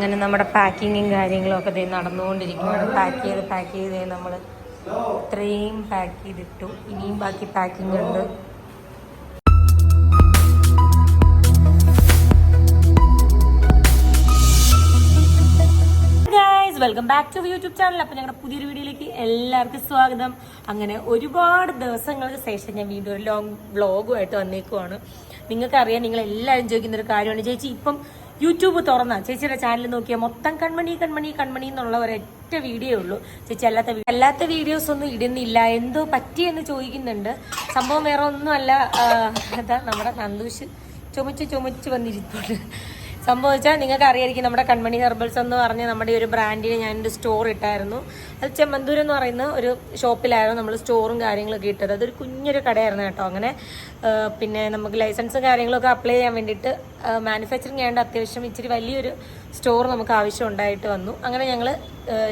അങ്ങനെ നമ്മുടെ പാക്കിങ്ങും കാര്യങ്ങളും ഒക്കെ ദേ നടന്നുകൊണ്ടിരിക്കുകയാണ് പാക്ക് ചെയ്ത് പാക്ക് ചെയ്ത് നമ്മൾ ഇത്രയും പാക്ക് ചെയ്തിട്ടു. ഇനിയും ബാക്കി പാക്കിംഗ് ഉണ്ട്. Welcome back to YouTube channel അപ്പോൾ ഞങ്ങളുടെ പുതിയൊരു വീഡിയോയിലേക്ക് എല്ലാവർക്കും സ്വാഗതം. അങ്ങനെ ഒരുപാട് ദിവസങ്ങൾക്ക് ശേഷം ഞാൻ വീണ്ടും ഒരു ലോങ് വ്ളോഗുമായിട്ട് വന്നേക്കുവാണ്. നിങ്ങൾക്കറിയാം നിങ്ങൾ എല്ലാവരും ചോദിക്കുന്ന ഒരു കാര്യമാണ്. ചേച്ചി ഇപ്പം യൂട്യൂബ് തുറന്ന. ചേച്ചിയുടെ ചാനൽ നോക്കിയ മൊത്തം കൺമണി കൺമണി കൺമണി എന്നുള്ള ഒരൊറ്റ വീഡിയോ ഉള്ളൂ. ചേച്ചി അല്ലാത്ത അല്ലാത്ത വീഡിയോസ് ഒന്നും ഇടുന്നില്ല. എന്തോ പറ്റിയെന്ന് ചോദിക്കുന്നുണ്ട്. സംഭവം വേറെ ഒന്നുമല്ല. അതാ നമ്മുടെ നന്ദൂഷ്. ചുമച്ച് ചുമച്ച് വന്നിരിപ്പുണ്ട്. സംഭവിച്ചാൽ നിങ്ങൾക്ക് അറിയായിരിക്കും നമ്മുടെ കൺമണി ഹെർബൽസ് എന്ന് പറഞ്ഞ നമ്മുടെ ഒരു ബ്രാൻഡിന് ഞാനൊരു സ്റ്റോർ ഇട്ടായിരുന്നു. അത് ചെമ്മന്തൂർ എന്ന് പറയുന്ന ഒരു ഷോപ്പിലായിരുന്നു നമ്മൾ സ്റ്റോറും കാര്യങ്ങളൊക്കെ ഇട്ടത്. അതൊരു കുഞ്ഞൊരു കടയായിരുന്നു കേട്ടോ. അങ്ങനെ പിന്നെ നമുക്ക് ലൈസൻസും കാര്യങ്ങളൊക്കെ അപ്ലൈ ചെയ്യാൻ വേണ്ടിയിട്ട് മാനുഫാക്ചറിങ് ചെയ്യേണ്ട അത്യാവശ്യം ഇച്ചിരി വലിയൊരു സ്റ്റോർ നമുക്ക് ആവശ്യം ഉണ്ടായിട്ട് വന്നു. അങ്ങനെ ഞങ്ങൾ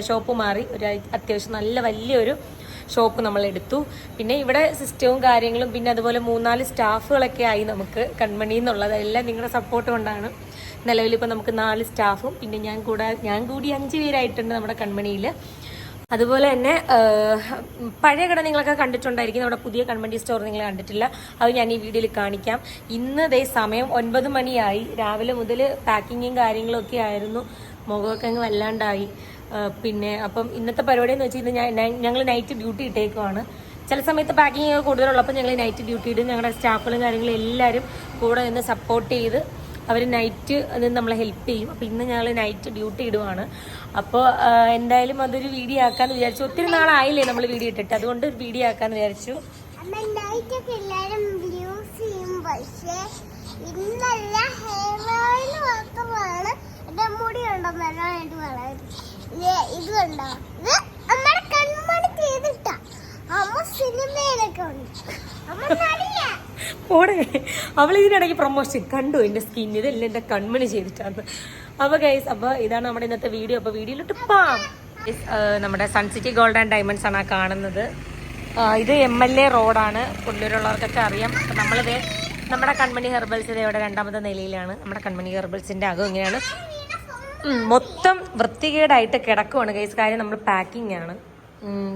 ഷോപ്പ് മാറി. ഒരു അത്യാവശ്യം നല്ല വലിയൊരു ഷോപ്പ് നമ്മൾ എടുത്തു. പിന്നെ ഇവിടെ സിസ്റ്റവും കാര്യങ്ങളും പിന്നെ അതുപോലെ മൂന്നാൽ സ്റ്റാഫുകളൊക്കെ ആയി നമുക്ക് കൺമണി എല്ലാം നിങ്ങളുടെ സപ്പോർട്ട് കൊണ്ടാണ്. നിലവിൽ ഇപ്പോൾ നമുക്ക് നാല് സ്റ്റാഫും പിന്നെ ഞാൻ കൂടെ ഞാൻ കൂടി അഞ്ച് പേരായിട്ടുണ്ട് നമ്മുടെ കൺമണിയിൽ അതുപോലെ തന്നെ പഴയ കട നിങ്ങളൊക്കെ കണ്ടിട്ടുണ്ടായിരിക്കും. നമ്മുടെ പുതിയ കൺമണി സ്റ്റോർ നിങ്ങൾ കണ്ടിട്ടില്ല. അത് ഞാൻ ഈ വീഡിയോയിൽ കാണിക്കാം. ഇന്ന് ദേ സമയം ഒൻപത് മണിയായി. രാവിലെ മുതൽ പാക്കിങ്ങും കാര്യങ്ങളൊക്കെ ആയിരുന്നു. മുഖമൊക്കെ അങ്ങ് വല്ലാണ്ടായി. പിന്നെ അപ്പം ഇന്നത്തെ പരിപാടി എന്ന് വെച്ചാൽ ഞാൻ ഞങ്ങൾ നൈറ്റ് ഡ്യൂട്ടി ഇട്ടേക്കുവാണ്. ചില സമയത്ത് പാക്കിംഗ് ഒക്കെ കൂടുതലുള്ളപ്പോൾ ഞങ്ങൾ നൈറ്റ് ഡ്യൂട്ടി ഇടും. ഞങ്ങളുടെ സ്റ്റാഫുകളും കാര്യങ്ങളും എല്ലാവരും കൂടെ നിന്ന് സപ്പോർട്ട് ചെയ്ത് അവർ നൈറ്റ് അത് നമ്മളെ ഹെൽപ്പ് ചെയ്യും. അപ്പോൾ ഇന്ന് ഞങ്ങൾ നൈറ്റ് ഡ്യൂട്ടി ഇടുവാണ്. അപ്പോൾ എന്തായാലും അതൊരു വീഡിയോ ആക്കാമെന്ന് വിചാരിച്ചു. ഒത്തിരി നാളായില്ലേ നമ്മൾ വീഡിയോ ഇട്ടിട്ട്. അതുകൊണ്ട് ഒരു വീഡിയോ ആക്കാമെന്ന് വിചാരിച്ചു. ഇത് ഇത് അമ്മ സിനിമയിലൊക്കെ ഉണ്ട് അമ്മ ഓടെ അവൾ ഇതിനിടയ്ക്ക് പ്രൊമോഷൻ കണ്ടു എന്റെ സ്കിൻ ഇതെല്ലാം എന്റെ കൺമണി ചെയ്തിട്ടാണ്. അപ്പോൾ ഗൈസ് അപ്പോൾ ഇതാണ് നമ്മുടെ ഇന്നത്തെ വീഡിയോ അപ്പോൾ വീഡിയോയിലോട്ട് പാം നമ്മുടെ സൺസിറ്റി ഗോൾഡ് ആൻഡ് ഡയമണ്ട്സ് ആണ് കാണുന്നത്. ഇത് എം എൽ എ റോഡാണ് പുള്ളിയിലുള്ളവർക്കൊക്കെ അറിയാം. അപ്പം നമ്മളിത് നമ്മുടെ കൺമണി ഹെർബൽസ് ഇത് ഇവിടെ രണ്ടാമത്തെ നിലയിലാണ്. നമ്മുടെ കൺമണി ഹെർബൽസിന്റെ അകം ഇങ്ങനെയാണ്. മൊത്തം വൃത്തികേടായിട്ട് കിടക്കുവാണ് ഗൈസ് കാര്യം നമ്മൾ പാക്കിംഗ് ആണ്.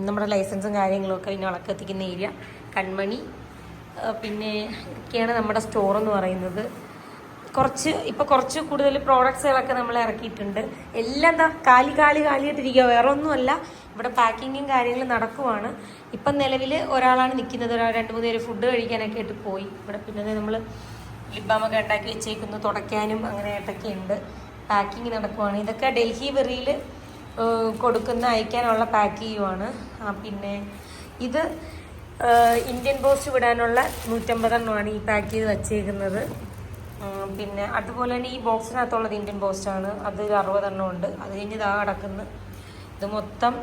നമ്മുടെ ലൈസൻസും കാര്യങ്ങളൊക്കെ പിന്നെ വളക്കെത്തിക്കുന്ന ഏരിയ കൺമണി പിന്നെ ഇതൊക്കെയാണ് നമ്മുടെ സ്റ്റോർ എന്ന് പറയുന്നത്. കുറച്ച് ഇപ്പോൾ കുറച്ച് കൂടുതൽ പ്രോഡക്ട്സുകളൊക്കെ നമ്മൾ ഇറക്കിയിട്ടുണ്ട്. എല്ലാം എന്താ കാലി കാലി കാലിയിട്ടിരിക്കുക വേറെ ഒന്നുമല്ല. ഇവിടെ പാക്കിങ്ങും കാര്യങ്ങളും നടക്കുവാണ്. ഇപ്പം നിലവിൽ ഒരാളാണ് നിൽക്കുന്നത് ഒരാൾ രണ്ട് മൂന്ന് പേര് ഫുഡ് കഴിക്കാനൊക്കെ ആയിട്ട് പോയി. ഇവിടെ പിന്നെ നമ്മൾ ലിബാമൊക്കെ ഉണ്ടാക്കി വെച്ചേക്കുന്നു. തുടയ്ക്കാനും അങ്ങനെയായിട്ടൊക്കെ ഉണ്ട്. പാക്കിങ് നടക്കുവാണ്. ഇതൊക്കെ ഡൽഹി വെറിയിൽ കൊടുക്കുന്ന അയക്കാനുള്ള പാക്ക് ചെയ്യുവാണ്. പിന്നെ ഇത് ഇന്ത്യൻ പോസ്റ്റ് വിടാനുള്ള നൂറ്റമ്പതെണ്ണമാണ് ഈ പാക്ക് ചെയ്ത് വച്ചേക്കുന്നത്. പിന്നെ അതുപോലെ തന്നെ ഈ ബോക്സിനകത്തുള്ളത് ഇന്ത്യൻ പോസ്റ്റാണ്. അത് ഒരു അറുപതെണ്ണം ഉണ്ട്. അത് കഴിഞ്ഞ് ഇതാ കിടക്കുന്നു. ഇത് മൊത്തം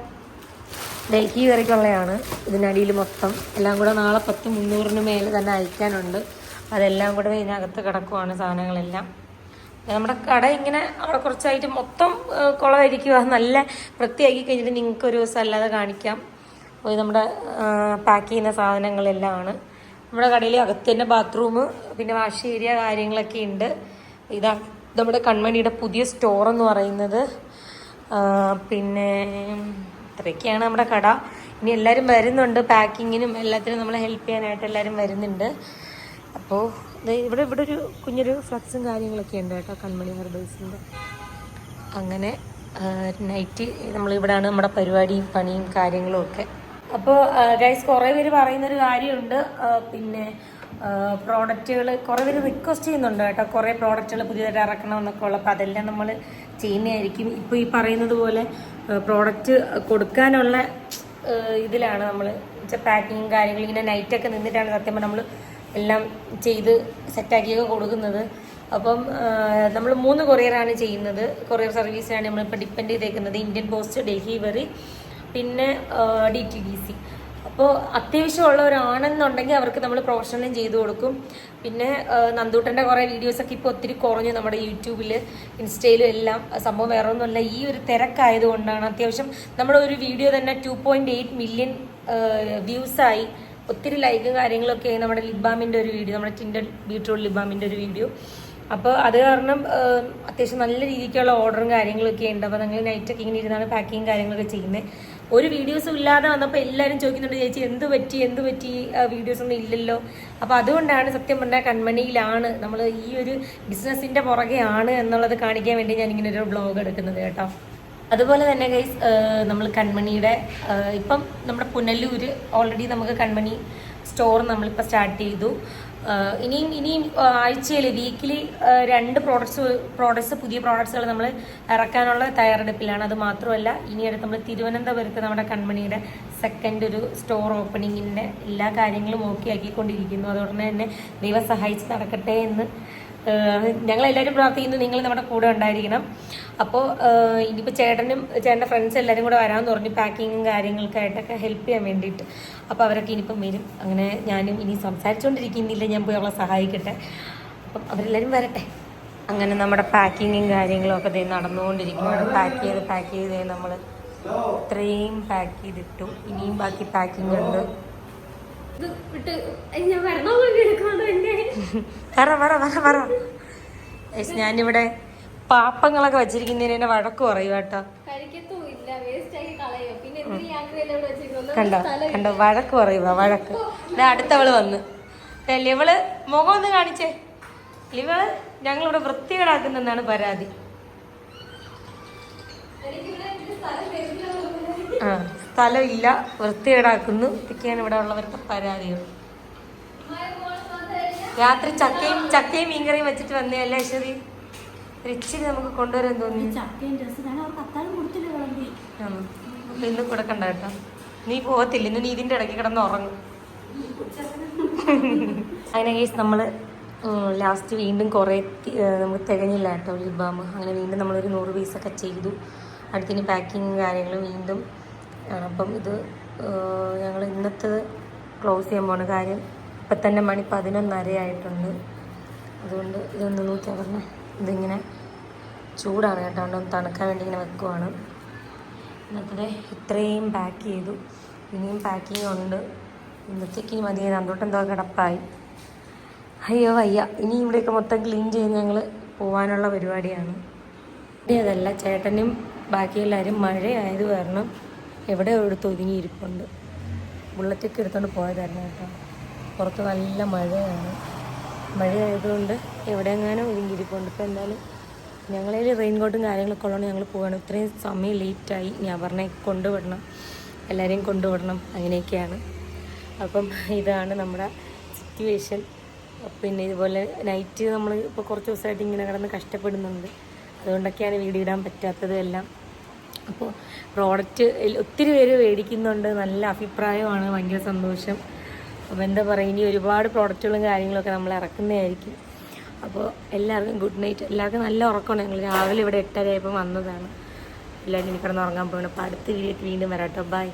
ഡൽഹി വരയ്ക്കുള്ളതാണ് ഇതിനടിയിൽ മൊത്തം. എല്ലാം കൂടെ നാളെ പത്ത് മുന്നൂറിന് മേലെ തന്നെ അയക്കാനുണ്ട്. അതെല്ലാം കൂടെ ഇതിനകത്ത് കിടക്കുവാണ് സാധനങ്ങളെല്ലാം. നമ്മുടെ കട ഇങ്ങനെ അവിടെ കുറച്ചായിട്ട് മൊത്തം കുളമായിരിക്കുക നല്ല വൃത്തിയാക്കി കഴിഞ്ഞിട്ട് നിങ്ങൾക്ക് ഒരു ദിവസം അല്ലാതെ കാണിക്കാം. നമ്മുടെ പാക്ക് ചെയ്യുന്ന സാധനങ്ങളെല്ലാം ആണ് നമ്മുടെ കടയിൽ അകത്ത് തന്നെ ബാത്റൂം പിന്നെ വാഷ് ഏരിയ കാര്യങ്ങളൊക്കെ ഉണ്ട്. ഇതാ നമ്മുടെ കൺമണിയുടെ പുതിയ സ്റ്റോർ എന്ന് പറയുന്നത്. പിന്നെ ഇത്രയൊക്കെയാണ് നമ്മുടെ കട. ഇനി എല്ലാവരും വരുന്നുണ്ട് പാക്കിങ്ങിനും എല്ലാത്തിനും നമ്മളെ ഹെൽപ്പ് ചെയ്യാനായിട്ട് എല്ലാവരും വരുന്നുണ്ട്. അപ്പോൾ ഇവിടെ ഇവിടെ ഒരു കുഞ്ഞൊരു ഫ്ലക്സും കാര്യങ്ങളൊക്കെ ഉണ്ട് കേട്ടോ കൺമണി ഹെർബൽസിന്റെ അങ്ങനെ നൈറ്റ് നമ്മളിവിടെയാണ് നമ്മുടെ പരിപാടിയും പണിയും കാര്യങ്ങളും ഒക്കെ. അപ്പോൾ ഗൈസ് കുറേ പേര് പറയുന്നൊരു കാര്യമുണ്ട്. പിന്നെ പ്രോഡക്റ്റുകൾ കുറേ പേര് റിക്വസ്റ്റ് ചെയ്യുന്നുണ്ട് കേട്ടോ. കുറേ പ്രോഡക്റ്റുകൾ പുതിയതായിട്ട് ഇറക്കണം എന്നൊക്കെ ഉള്ള അപ്പോൾ അതെല്ലാം നമ്മൾ ചെയ്യുന്നതായിരിക്കും. ഇപ്പോൾ ഈ പറയുന്നത് പോലെ പ്രോഡക്റ്റ് കൊടുക്കാനുള്ള ഇതിലാണ് നമ്മൾ പാക്കിങ്ങും കാര്യങ്ങളും ഇങ്ങനെ നൈറ്റൊക്കെ നിന്നിട്ടാണ് സത്യം നമ്മൾ എല്ലാം ചെയ്ത് സെറ്റാക്കിയൊക്കെ കൊടുക്കുന്നത്. അപ്പം നമ്മൾ മൂന്ന് കൊറിയറാണ് ചെയ്യുന്നത്. കൊറിയർ സർവീസിനാണ് നമ്മളിപ്പോൾ ഡിപ്പെൻഡ് ചെയ്തേക്കുന്നത്. ഇന്ത്യൻ പോസ്റ്റ് ഡൽഹി വെറി പിന്നെ ഡി ടി ഡി സി അപ്പോൾ അത്യാവശ്യമുള്ളവരാണെന്നുണ്ടെങ്കിൽ അവർക്ക് നമ്മൾ പ്രൊഫഷണലും ചെയ്തു കൊടുക്കും. പിന്നെ നന്ദൂട്ടന്റെ കുറേ വീഡിയോസൊക്കെ ഇപ്പോൾ ഒത്തിരി കുറഞ്ഞു നമ്മുടെ യൂട്യൂബിൽ ഇൻസ്റ്റയിലും എല്ലാം. സംഭവം വേറെ ഒന്നുമല്ല ഈ ഒരു തിരക്കായതുകൊണ്ടാണ് അത്യാവശ്യം നമ്മുടെ ഒരു വീഡിയോ തന്നെ ടു പോയിന്റ് എയ്റ്റ് മില്യൺ വ്യൂസായി. ഒത്തിരി ലൈക്കും കാര്യങ്ങളൊക്കെ ആയി നമ്മുടെ ലിബാമിന്റെ ഒരു വീഡിയോ നമ്മുടെ ടിൻഡർ ബീട്രൂട്ട് ലിബാമിന്റെ ഒരു വീഡിയോ. അപ്പോൾ അത് കാരണം അത്യാവശ്യം നല്ല രീതിക്കുള്ള ഓർഡറും കാര്യങ്ങളൊക്കെ ഉണ്ട്. അപ്പോൾ ഞങ്ങൾ നൈറ്റൊക്കെ ഇങ്ങനെ ഇരുന്നാണ് പാക്കിങ് കാര്യങ്ങളൊക്കെ ചെയ്യുന്നത്. ഒരു വീഡിയോസും ഇല്ലാതെ വന്നപ്പോൾ എല്ലാവരും ചോദിക്കുന്നുണ്ട് ചേച്ചി എന്ത് പറ്റി? എന്ത് പറ്റി? വീഡിയോസ് ഒന്നും ഇല്ലല്ലോ. അപ്പോൾ അതുകൊണ്ടാണ് സത്യം പറഞ്ഞാൽ കൺമണിയിലാണ് നമ്മൾ ഈ ഒരു ബിസിനസ്സിന്റെ പുറകെയാണ് എന്നുള്ളത് കാണിക്കാൻ വേണ്ടി ഞാൻ ഇങ്ങനെ ഒരു ബ്ലോഗ് എടുക്കുന്നത് കേട്ടോ. അതുപോലെ തന്നെ ഗൈസ് നമ്മൾ കൺമണിയുടെ ഇപ്പം നമ്മുടെ പുനലൂർ ഓൾറെഡി നമുക്ക് കൺമണി സ്റ്റോർ നമ്മളിപ്പോൾ സ്റ്റാർട്ട് ചെയ്തു. ഇനിയും ഇനിയും ആഴ്ചയിൽ വീക്കിലി രണ്ട് പ്രോഡക്ട്സ് പ്രോഡക്ട്സ് പുതിയ പ്രോഡക്ട്സുകൾ നമ്മൾ ഇറക്കാനുള്ള തയ്യാറെടുപ്പിലാണ്. അത് മാത്രമല്ല ഇനി അടുത്ത് നമ്മൾ തിരുവനന്തപുരത്ത് നമ്മുടെ കൺമണിയുടെ സെക്കൻഡ് ഒരു സ്റ്റോർ ഓപ്പണിങ്ങിന്റെ എല്ലാ കാര്യങ്ങളും ഓക്കെ ആക്കിക്കൊണ്ടിരിക്കുന്നു. അതുകൊണ്ട് തന്നെ ദൈവം സഹായിച്ച് നടക്കട്ടെ എന്ന് ഞങ്ങളെല്ലാവരും പ്രാർത്ഥിക്കുന്നു നിങ്ങൾ നമ്മുടെ കൂടെ ഉണ്ടായിരിക്കണം. അപ്പോൾ ഇനിയിപ്പോൾ ചേട്ടനും ചേട്ടന്റെ ഫ്രണ്ട്സ് എല്ലാവരും കൂടെ വരാമെന്ന് പറഞ്ഞു പാക്കിങ്ങും കാര്യങ്ങൾക്കായിട്ടൊക്കെ ഹെൽപ്പ് ചെയ്യാൻ വേണ്ടിയിട്ട്. അപ്പോൾ അവരൊക്കെ ഇനിയിപ്പം വരും. അങ്ങനെ ഞാനും ഇനി സംസാരിച്ചുകൊണ്ടിരിക്കുന്നില്ല ഞാൻ പോയി അവളെ സഹായിക്കട്ടെ. അപ്പം അവരെല്ലാവരും വരട്ടെ. അങ്ങനെ നമ്മുടെ പാക്കിങ്ങും കാര്യങ്ങളും ഒക്കെ ദേ നടന്നുകൊണ്ടിരിക്കുന്നു. പാക്ക് ചെയ്ത് പാക്ക് ചെയ്ത് നമ്മൾ ഇത്രയും പാക്ക് ചെയ്തിട്ടു. ഇനിയും ബാക്കി പാക്കിംഗ് ഉണ്ട്. ഞാനിവിടെ പാപ്പങ്ങളൊക്കെ വെച്ചിരിക്കുന്നതിന് എന്നെ വഴക്ക് പറയും കേട്ടോ. കണ്ടോ കണ്ടോ വഴക്ക് പറയുക വഴക്ക്. അടുത്തവൾ വന്ന്. ലിവൾ മുഖം ഒന്ന് കാണിച്ചേ. ലിവൾ ഞങ്ങളിവിടെ വൃത്തികേടാക്കുന്നെന്നാണ് പരാതി. ആ. സ്ഥലമില്ല വൃത്തികേടാക്കുന്നു. ഇതൊക്കെയാണ് ഇവിടെ ഉള്ളവരുടെ പരാതികൾ. രാത്രി ചക്കയും ചക്കയും മീൻകറിയും വെച്ചിട്ട് വന്നേ അല്ലേ ഒരു ഇച്ചിരി നമുക്ക് കൊണ്ടുവരാൻ തോന്നി? അപ്പൊ ഇന്ന് കൊടുക്കണ്ട കേട്ടോ. നീ പോകത്തില്ല. ഇന്ന് നീ ഇതിന്റെ ഇടയ്ക്ക് കിടന്ന് ഉറങ്ങും. അങ്ങനെ കേസ് നമ്മൾ ലാസ്റ്റ് വീണ്ടും കുറേ നമുക്ക് തികഞ്ഞില്ല കേട്ടോ ലിപ് ബാം അങ്ങനെ വീണ്ടും നമ്മളൊരു നൂറ് പീസൊക്കെ ചെയ്തു. അടുത്തിന് പാക്കിങ് കാര്യങ്ങൾ വീണ്ടും അപ്പം ഇത് ഞങ്ങൾ ഇന്നത്തെ ക്ലോസ് ചെയ്യാൻ പോണ കാര്യം ഇപ്പം തന്നെ മണി പതിനൊന്നര ആയിട്ടുണ്ട്. അതുകൊണ്ട് ഇതൊന്ന് നോക്കിയാൽ പറഞ്ഞേ ഇതിങ്ങനെ ചൂടാണ് കേട്ടോ. അതുകൊണ്ട് തണുക്കാൻ വേണ്ടി ഇങ്ങനെ വെക്കുവാണ്. ഇന്നത്തെ ഇത്രയും പാക്ക് ചെയ്തു. ഇനിയും പാക്കിംഗ് ഉണ്ട്. ഇന്നത്തേക്ക് ഇനി മതി രണ്ടോട്ട് എന്തോ കിടപ്പായി. അയ്യോ വയ്യ. ഇനി ഇവിടെയൊക്കെ മൊത്തം ക്ലീൻ ചെയ്ത് ഞങ്ങൾ പോകാനുള്ള പരിപാടിയാണ്. ഇനി അതല്ല ചേട്ടനും ബാക്കി എല്ലാവരും മഴയായത് കാരണം എവിടെ എടുത്ത് ഒതുങ്ങിയിരിപ്പുണ്ട് ബുള്ളറ്റൊക്കെ എടുത്തുകൊണ്ട് പോയതായിരുന്നു കേട്ടോ. പുറത്ത് നല്ല മഴയാണ്. മഴയായതുകൊണ്ട് എവിടെയെങ്ങാനും ഒതുങ്ങിയിരിപ്പുണ്ട് ഇപ്പോൾ എന്തായാലും ഞങ്ങളതിൽ റെയിൻ കോട്ടും കാര്യങ്ങളൊക്കെ ഉള്ളതുകൊണ്ട് ഞങ്ങൾ പോവാണ്. ഇത്രയും സമയം ലേറ്റായി. ഞാൻ പറഞ്ഞ കൊണ്ടുവിടണം. എല്ലാവരെയും കൊണ്ടുവിടണം. അങ്ങനെയൊക്കെയാണ്. അപ്പം ഇതാണ് നമ്മുടെ സിറ്റുവേഷൻ. പിന്നെ ഇതുപോലെ നൈറ്റ് നമ്മൾ ഇപ്പോൾ കുറച്ച് ദിവസമായിട്ട് ഇങ്ങനെ കിടന്ന് കഷ്ടപ്പെടുന്നുണ്ട്. അതുകൊണ്ടൊക്കെയാണ് വീഡിയോ ഇടാൻ പറ്റാത്തത് എല്ലാം. അപ്പോൾ പ്രോഡക്റ്റ് ഒത്തിരി പേര് മേടിക്കുന്നുണ്ട്. നല്ല അഭിപ്രായമാണ്. ഭയങ്കര സന്തോഷം. അപ്പോൾ എന്താ പറയുക ഇനി ഒരുപാട് പ്രോഡക്റ്റുകളും കാര്യങ്ങളൊക്കെ നമ്മൾ ഇറക്കുന്നതായിരിക്കും. അപ്പോൾ എല്ലാവർക്കും ഗുഡ് നൈറ്റ് എല്ലാവർക്കും നല്ല ഉറക്കമാണ്. ഞങ്ങൾ രാവിലെ ഇവിടെ എട്ടരയായപ്പോൾ വന്നതാണ്. എല്ലാവരും ഇനി കിടന്ന് ഉറങ്ങാൻ പോകണം അപ്പോൾ അടുത്ത വീട്ടിൽ വീണ്ടും വരാട്ടോ ബൈ